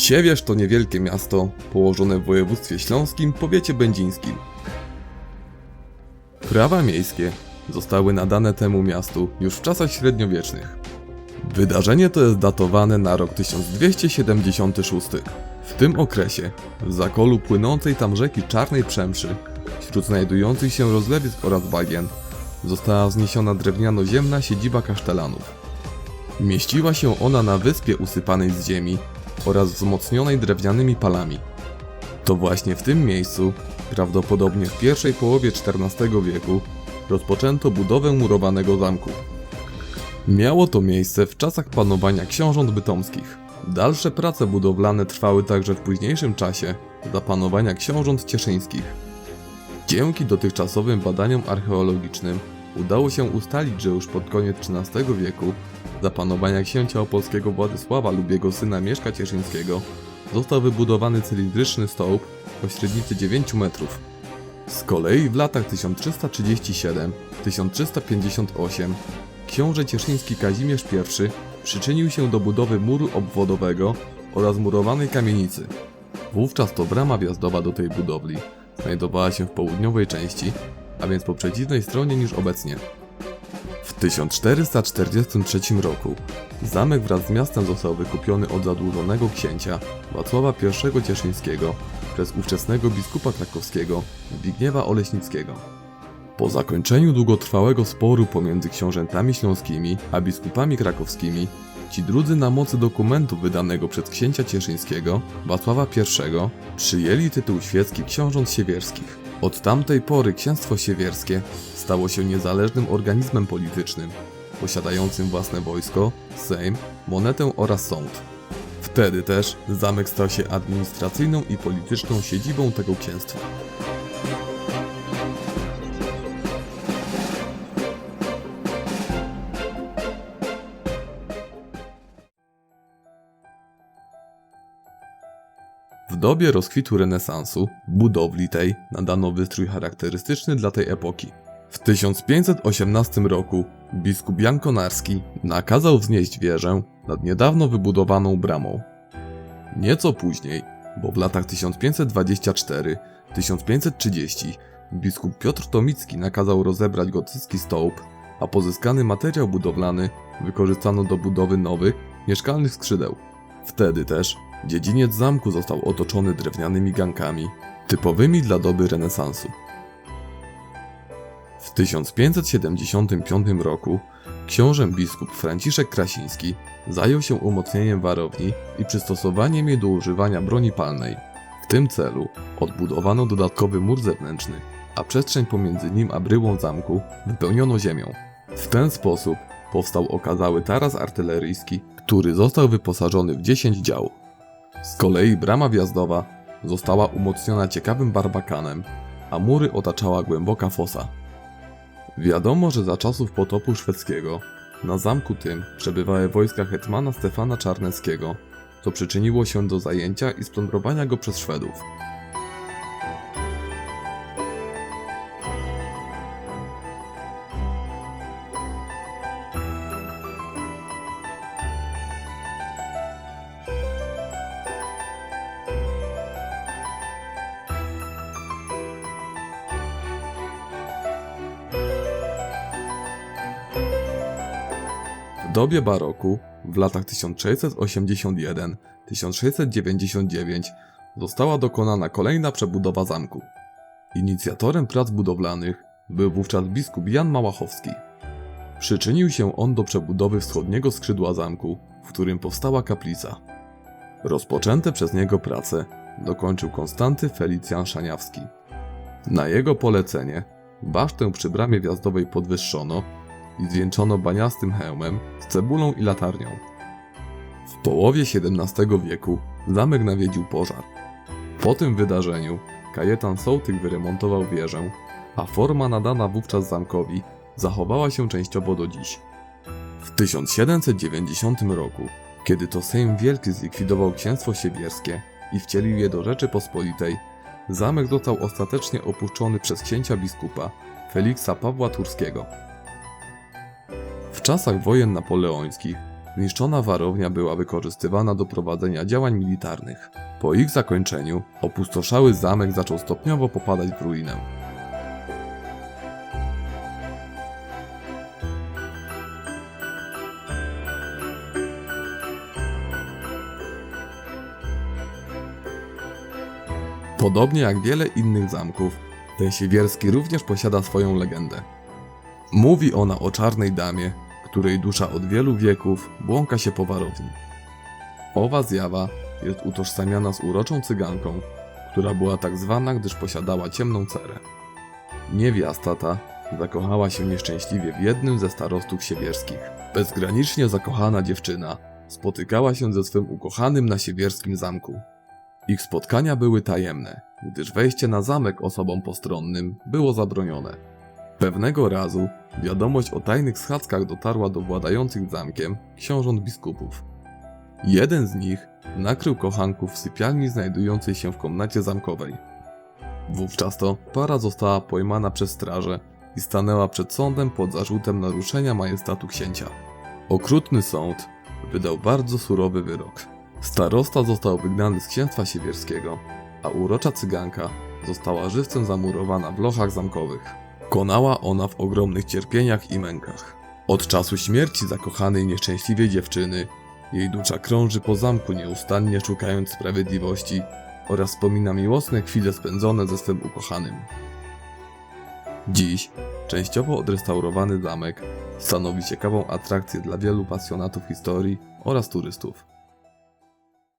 Siewierz to niewielkie miasto położone w województwie śląskim, powiecie będzińskim. Prawa miejskie zostały nadane temu miastu już w czasach średniowiecznych. Wydarzenie to jest datowane na rok 1276. W tym okresie, w zakolu płynącej tam rzeki Czarnej Przemszy, wśród znajdujących się rozlewisk oraz bagien, została wzniesiona drewniano-ziemna siedziba kasztelanów. Mieściła się ona na wyspie usypanej z ziemi oraz wzmocnionej drewnianymi palami. To właśnie w tym miejscu, prawdopodobnie w pierwszej połowie XIV wieku, rozpoczęto budowę murowanego zamku. Miało to miejsce w czasach panowania książąt bytomskich. Dalsze prace budowlane trwały także w późniejszym czasie za panowania książąt cieszyńskich. Dzięki dotychczasowym badaniom archeologicznym udało się ustalić, że już pod koniec XIII wieku, za panowania księcia opolskiego Władysława lub jego syna Mieszka Cieszyńskiego, został wybudowany cylindryczny stołp o średnicy 9 metrów. Z kolei w latach 1337-1358 książę cieszyński Kazimierz I przyczynił się do budowy muru obwodowego oraz murowanej kamienicy. Wówczas to brama wjazdowa do tej budowli znajdowała się w południowej części, a więc po przeciwnej stronie niż obecnie. W 1443 roku zamek wraz z miastem został wykupiony od zadłużonego księcia Wacława I Cieszyńskiego przez ówczesnego biskupa krakowskiego Zbigniewa Oleśnickiego. Po zakończeniu długotrwałego sporu pomiędzy książętami śląskimi a biskupami krakowskimi, ci drudzy na mocy dokumentu wydanego przez księcia cieszyńskiego, Wacława I, przyjęli tytuł świecki książąt siewierskich. Od tamtej pory księstwo siewierskie stało się niezależnym organizmem politycznym, posiadającym własne wojsko, sejm, monetę oraz sąd. Wtedy też zamek stał się administracyjną i polityczną siedzibą tego księstwa. Dobie rozkwitu renesansu budowli tej nadano wystrój charakterystyczny dla tej epoki. W 1518 roku biskup Jan Konarski nakazał wznieść wieżę nad niedawno wybudowaną bramą. Nieco później, bo w latach 1524-1530 biskup Piotr Tomicki nakazał rozebrać gotycki stołp, a pozyskany materiał budowlany wykorzystano do budowy nowych, mieszkalnych skrzydeł. Wtedy też dziedziniec zamku został otoczony drewnianymi gankami, typowymi dla doby renesansu. W 1575 roku książę biskup Franciszek Krasiński zajął się umocnieniem warowni i przystosowaniem jej do używania broni palnej. W tym celu odbudowano dodatkowy mur zewnętrzny, a przestrzeń pomiędzy nim a bryłą zamku wypełniono ziemią. W ten sposób powstał okazały taras artyleryjski, który został wyposażony w 10 dział. Z kolei brama wjazdowa została umocniona ciekawym barbakanem, a mury otaczała głęboka fosa. Wiadomo, że za czasów potopu szwedzkiego na zamku tym przebywały wojska hetmana Stefana Czarneckiego, co przyczyniło się do zajęcia i splądrowania go przez Szwedów. W dobie baroku, w latach 1681-1699, została dokonana kolejna przebudowa zamku. Inicjatorem prac budowlanych był wówczas biskup Jan Małachowski. Przyczynił się on do przebudowy wschodniego skrzydła zamku, w którym powstała kaplica. Rozpoczęte przez niego prace dokończył Konstanty Felicjan Szaniawski. Na jego polecenie basztę przy bramie wjazdowej podwyższono i zwieńczono baniastym hełmem z cebulą i latarnią. W połowie XVII wieku zamek nawiedził pożar. Po tym wydarzeniu Kajetan Sołtych wyremontował wieżę, a forma nadana wówczas zamkowi zachowała się częściowo do dziś. W 1790 roku, kiedy to Sejm Wielki zlikwidował księstwo siewierskie i wcielił je do Rzeczypospolitej, zamek został ostatecznie opuszczony przez księcia biskupa Feliksa Pawła Turskiego. W czasach wojen napoleońskich Zniszczona warownia była wykorzystywana do prowadzenia działań militarnych. Po ich zakończeniu opustoszały zamek zaczął stopniowo popadać w ruinę. Podobnie jak wiele innych zamków, ten siewierski również posiada swoją legendę. Mówi ona o czarnej damie, której dusza od wielu wieków błąka się po warowni. Owa zjawa jest utożsamiana z uroczą cyganką, która była tak zwana, gdyż posiadała ciemną cerę. Niewiasta ta zakochała się nieszczęśliwie w jednym ze starostów siewierskich. Bezgranicznie zakochana dziewczyna spotykała się ze swym ukochanym na siewierskim zamku. Ich spotkania były tajemne, gdyż wejście na zamek osobom postronnym było zabronione. Pewnego razu wiadomość o tajnych schadzkach dotarła do władających zamkiem książąt biskupów. Jeden z nich nakrył kochanków w sypialni znajdującej się w komnacie zamkowej. Wówczas to para została pojmana przez straże i stanęła przed sądem pod zarzutem naruszenia majestatu księcia. Okrutny sąd wydał bardzo surowy wyrok. Starosta został wygnany z księstwa siewierskiego, a urocza cyganka została żywcem zamurowana w lochach zamkowych. Konała ona w ogromnych cierpieniach i mękach. Od czasu śmierci zakochanej nieszczęśliwej dziewczyny, jej dusza krąży po zamku nieustannie szukając sprawiedliwości oraz wspomina miłosne chwile spędzone ze swym ukochanym. Dziś częściowo odrestaurowany zamek stanowi ciekawą atrakcję dla wielu pasjonatów historii oraz turystów.